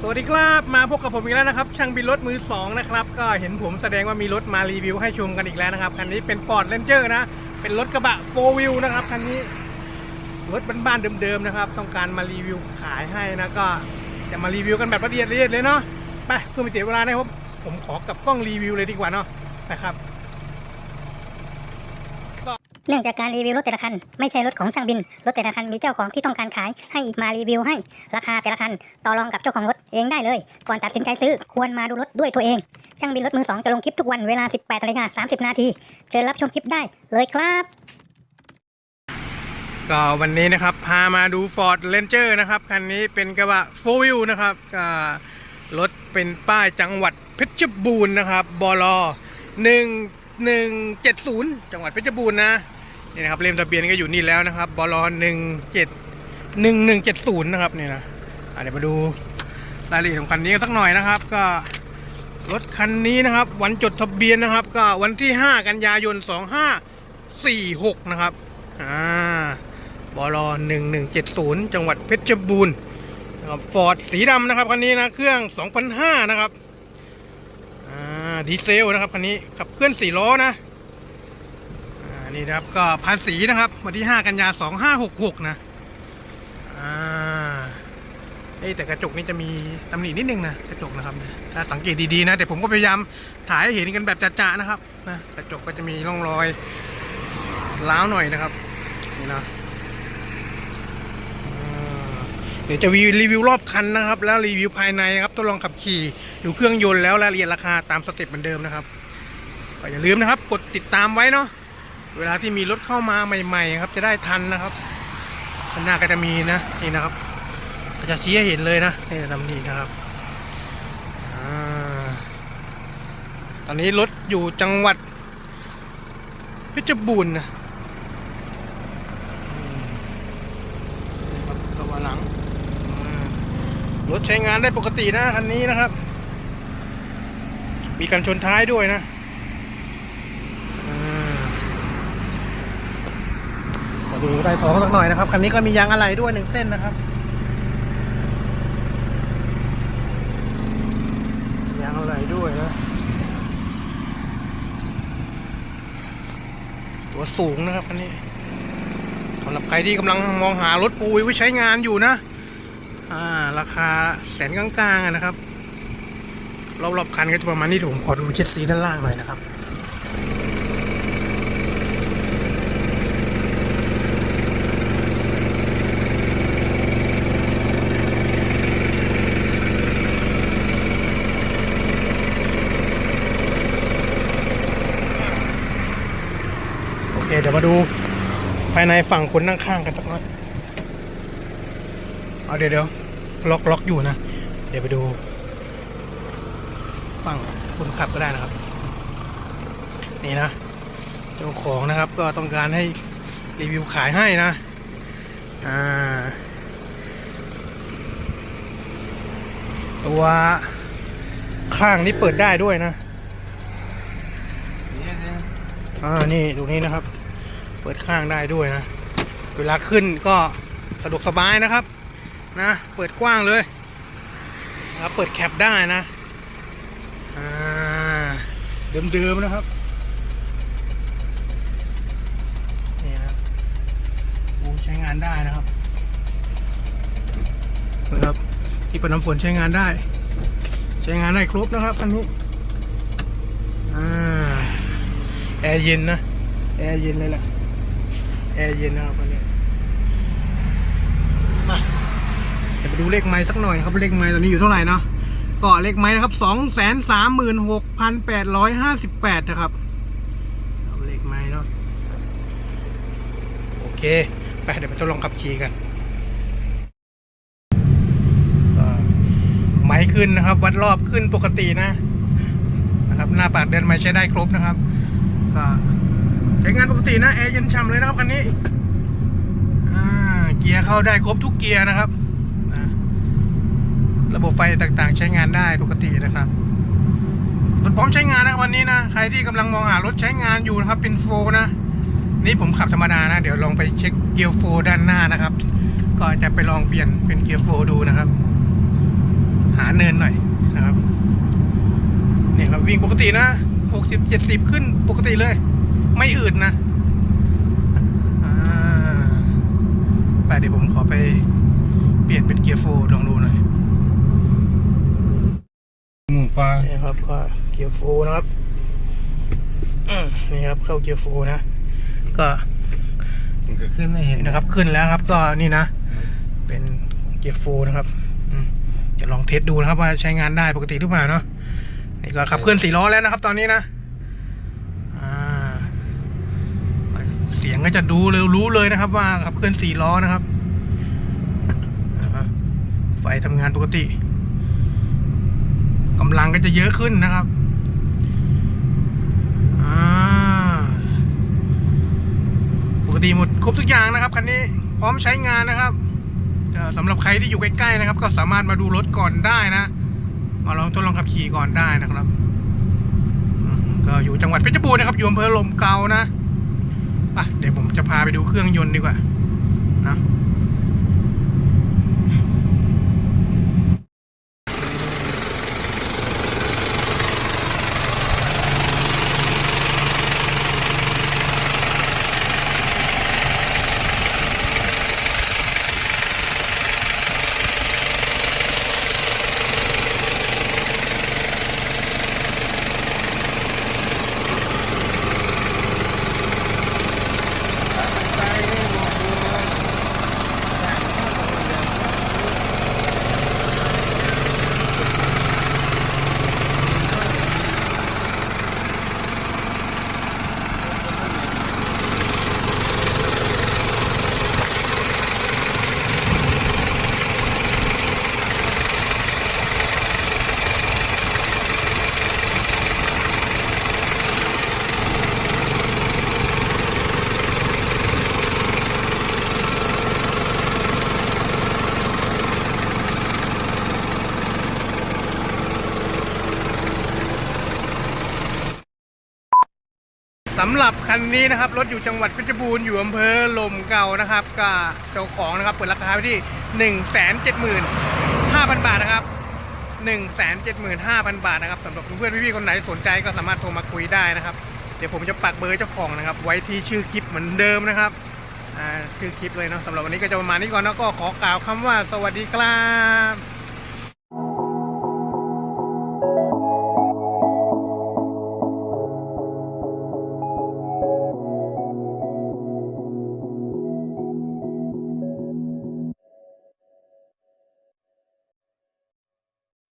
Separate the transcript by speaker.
Speaker 1: สวัสดีครับมาพบกับผมอีกแล้วนะครับช่างบินรถมือสองนะครับก็เห็นผมแสดงว่ามีรถมารีวิวให้ชมกันอีกแล้วนะครับคันนี้เป็น Ford Ranger นะ เป็นรถกระบะ4 wheel นะครับคันนี้รถบ้านๆเดิมๆนะครับ ต้องการมารีวิวขายให้นะก็จะมารีวิวกันแบบละเอียดละเอียดเลยเนาะไปเพื่อไม่เสียเวลานะครับผมขอกับกล้องรีวิวเลยดีกว่าเนาะนะครับ
Speaker 2: เนื่องจากการรีวิวรถแต่ละคันไม่ใช่รถของช่างบิน รถแต่ละคันมีเจ้าของที่ต้องการขายให้มารีวิวให้ ราคาแต่ละคันต่อรองกับเจ้าของรถเองได้เลย ก่อนตัดสินใจซื้อควรมาดูรถด้วยตัวเอง ช่างบินรถมือสองจะลงคลิปทุกวันเวลา 18นาฬิกา30 นาทีเชิญรับชมคลิปได้เลยครับ
Speaker 1: ก็วันนี้นะครับพามาดู Ford Ranger นะครับคันนี้เป็นกระบะ4 wheel นะครับรถเป็นป้ายจังหวัดเพชรบูรณ์นะครับบล1170จังหวัดเพชรบูรณ์นะ นี่นะครับเลมทะเบียนก็อยู่นี่แล้วนะครับบล17 1170นะครับนี่นะเดี๋ยวมาดูรายละเอียดของคันนี้กันสักหน่อยนะครับ ก็รถคันนี้นะครับ วันจดทะเบียนนะครับ ก็วันที่ 5 กันยายน 2546 นะครับอ่าบลหนึ่งหนึ่งเจ็ดศูนย์จังหวัดเพชรบูรณ์นะครับฟอร์ดสีดำนะครับคันนี้นะเครื่องสองพันห้านะครับอ่าดีเซลนะครับคันนี้ขับเคลื่อนสี่ล้อนะ นี่นะครับ ก็ภาษีนะครับ วันที่ห้ากันยาสองห้าหกหกนะอ่าเอ้แต่กระจกนี่จะมีตำหนินิดนึงนะกระจกนะครับถ้าสังเกตดีๆนะแต่ผมก็พยายามถ่ายให้เห็นกันแบบจะๆนะครับนะกระจกก็จะมีร่องรอยล้าวหน่อยนะครับนี่นะเดี๋ยวจะรีวิวรอบคันนะครับ แล้วรีวิวภายในครับทดลองขับขี่ดูเครื่องยนต์แล้วรายละเอียดราคาตามสเต็ปเหมือนเดิมนะครับก็อย่าลืมนะครับ กดติดตามไว้เนาะ เวลาที่มีรถเข้ามาใหม่ ๆ ครับ จะได้ทันนะครับข้างหน้าก็จะมีนะนี่นะครับก็จะชี้ให้เห็นเลยนะนี่ทำนี่นะครับอตอนนี้รถอยู่จังหวัดเพชรบูรณ์นะอืมครับตัวหลังรถใช้งานได้ปกตินะคันนี้นะครับ มีกันชนท้ายด้วยนะอืม มาดูใต้ท้องสักหน่อยนะครับคันนี้ก็มียางอะไหล่ด้วยหนึ่งเส้นนะครับยางอะไหล่ด้วยนะตัวสูงนะครับคันนี้สำหรับใครที่กำลังมองหารถฟูลไว้ใช้งานอยู่นะอ่าราคาแสนกลางๆนะครับรอบๆคันก็จะประมาณนี้ผมขอดูเช็ดสีด้านล่างหน่อยนะครับ ดี๋ยวมาดูภายในฝั่งคนนั่งข้างกันสักหน่อยเอาเดี๋ยวเดี๋ยวล็อกล็อกอยู่นะ เดี๋ยวไปดู ฝั่งคนขับก็ได้นะครับ นี่นะ เจ้าของนะครับก็ต้องการให้รีวิวขายให้นะ อ่า ตัวข้างนี้เปิดได้ด้วยนะ อ่า นี่ตรงนี้นะครับ ปิดข้างได้ด้วยนะ เวลาขึ้นก็สะดวกสบายนะครับ นะ เปิดกว้างเลยนะครับเปิดแคปได้นะอ่าเดิมๆนะครับนี่นะโอ้ใช้งานได้นะครับนะครับ ที่ปัดน้ำฝนใช้งานได้ ใช้งานได้ครบนะครับคันนี้อ่าแอร์เย็นนะ แอร์เย็นเลยแหละ แอร์เย็นนะครับอันนี้มาเดี๋ยวไปดูเลขไม้สักหน่อยครับเลขไม้ตอนนี้อยู่เท่าไหร่เนาะก็เลขไม้นะครับสองแสนสามหมื่นหกพันแปดร้อยห้าสิบแปดนะครับเอาเลขไม้เนาะโอเค ไปเดี๋ยวไปทดลองขับขี่กันไม้ขึ้นนะครับ วัดรอบขึ้นปกตินะ นะครับ หน้าปากเดินไม้ใช้ได้ครบนะครับก็ ช้งานปกตินะแอร์เย็นฉ่ำเลยนะครับคันนี้เกียร์เข้าได้ครบทุกเกียร์นะครับ ระบบไฟต่างๆ ใช้งานได้ปกตินะครับรถพร้อมใช้งานนะวันนี้นะใครที่กำลังมองหารถใช้งานอยู่นะครับเป็นโฟนะนี่ผมขับธรรมดานะ เดี๋ยวลองไปเช็คเกียร์โฟด้านหน้านะครับ ก็จะไปลองเปลี่ยนเป็นเกียร์โฟดูนะครับ หาเนินหน่อยนะครับเนี่ยครับวิ่งปกตินะหกสิบเจ็ดสิบขึ้นปกติเลย ไม่อืดนะอ่าไปเดี๋ยวผมขอไปเปลี่ยนเป็นเกียร์โฟร์ลองดูหน่อย
Speaker 3: หมูปลา
Speaker 1: นี่ครับก็เกียร์โฟร์นะครับอืมนี่ครับเข้าเกียร์โฟร์นะ ก็
Speaker 3: มันก็ขึ้นให้เห็น
Speaker 1: นี่นะครับ ขึ้นแล้วครับ ก็นี่นะ เป็นเกียร์โฟร์นะครับอืมจะลองเทสดูนะครับว่าใช้งานได้ปกติหรือเปล่าเนาะนี่ก็ขับเคลื่อนสี่ล้อแล้วนะครับ ตอนนี้นะอ่าเสี ยงก็จะดูเร็วรู้เลยนะครับ ว่าขับเคลื่อนสี่ล้อนะครับ ไฟทำงานปกติกำลังก็จะเยอะขึ้นนะครับปกติหมดครบทุกอย่างนะครับคันนี้พร้อมใช้งานนะครับสำหรับใครที่อยู่ใกล้ๆนะครับ ก็สามารถมาดูรถก่อนได้นะมาลองทดลองขับขี่ก่อนได้นะครับ ก็อยู่จังหวัดเพชรบูรณ์นะครับ อยู่อำเภอลมเกานะ่ะเดี๋ยวผมจะพาไปดูเครื่องยนต์ดีกว่านะ สำหรับคันนี้นะครับรถอยู่จังหวัดเพชรบูรณ์อยู่อำเภอลมเก่านะครับก็เจ้าของนะครับเปิดราคาไว้ที่หนึ่งแสนเจ็ดหมื่นห้าพันบาทนะครับหนึ่งแสนเจ็ดหมื่นห้าพันบาทนะครับสำหรับเพื่อนๆพี่ๆคนไหนสนใจก็สามารถโทรมาคุยได้นะครับ เดี๋ยวผมจะปักเบอร์เจ้าของนะครับ ไว้ที่ชื่อคลิปเหมือนเดิมนะครับชื่อคลิปเลยเนาะสำหรับวันนี้ก็จะประมาณนี้ก่อนนะก็ขอกล่าวคำว่าสวัสดีครับ